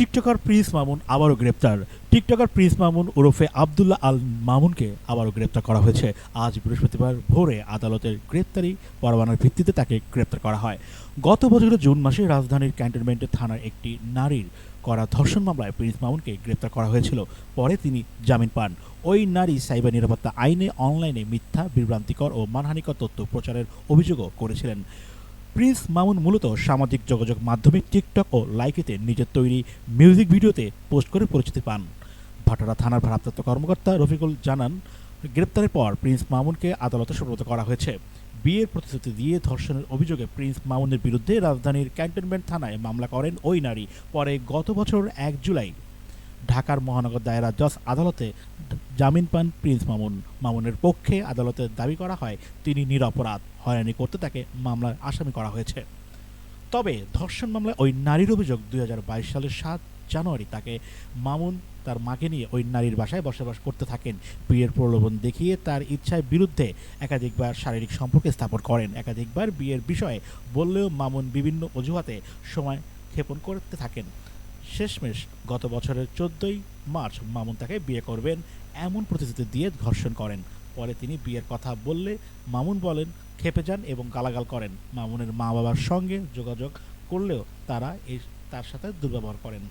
TikToker Prince Mamun আবারও গ্রেপ্তার। TikToker Prince Mamun ওরফে আবদুল্লাহ আল মামুনকে আবারও গ্রেপ্তার করা হয়েছে। আজ বৃহস্পতিবার ভোরে আদালতের গ্রেপ্তারি পরোয়ানার ভিত্তিতে তাকে গ্রেপ্তার করা হয়। গত বছরের জুন মাসে রাজধানীর ক্যান্টনমেন্টের থানার একটি নারীর করা ধর্ষণ মামলায় প্রিন্স মামুনকে গ্রেপ্তার করা হয়েছিল। পরে তিনি জামিন পান। ওই নারী সাইবার নিরাপত্তা আইনে অনলাইনে মিথ্যা, বিভ্রান্তিকর ও মানহানিকর তথ্য প্রচারের অভিযোগও করেছিলেন। প্রিন্স মামুন মূলত সামাজিক যোগাযোগ মাধ্যমে টিকটক ও লাইকেতে নিজের তৈরি মিউজিক ভিডিওতে পোস্ট করে পরিচিতি পান। ভাটারা থানার ভারপ্রাপ্ত কর্মকর্তা রফিকুল জানান, গ্রেপ্তারের পর প্রিন্স মামুনকে আদালতে সোপর্দ করা হয়েছে। বিয়ের প্রতিশ্রুতি দিয়ে ধর্ষণের অভিযোগে প্রিন্স মামুনের বিরুদ্ধে রাজধানীর ক্যান্টনমেন্ট থানায় মামলা করেন ওই নারী। পরে গত বছর এক জুলাই ঢাকার মহানগর দায়রা জজ আদালতে জামিন পান প্রিন্স মামুন। মামুনের পক্ষে আদালতে দাবি করা হয়, তিনি নিরপরাধ, হয়রানি করতে তাকে মামলার আসামি করা হয়েছে। তবে ধর্ষণ মামলায় ওই নারীর অভিযোগ দুই হাজার বাইশ সালের সাত জানুয়ারি তাকে মামুন তার মাকে নিয়ে ওই নারীর বাসায় বসবাস করতে থাকেন। বিয়ের প্রলোভন দেখিয়ে তার ইচ্ছায় বিরুদ্ধে একাধিকবার শারীরিক সম্পর্ক স্থাপন করেন। একাধিকবার বিয়ের বিষয়ে বললেও মামুন বিভিন্ন অজুহাতে সময় ক্ষেপণ করতে থাকেন। শেষমেশ গত বছরের চোদ্দই মার্চ মামুন তাকে বিয়ে করবেন এমন প্রতিশ্রুতি দিয়ে ধর্ষণ করেন। পরে তিনি বিয়ের কথা বললে মামুন বলেন, খেপে যান এবং গালাগাল করেন। মামুনের মা বাবার সঙ্গে যোগাযোগ করলেও তারা এই তার সাথে দুর্ব্যবহার করেন।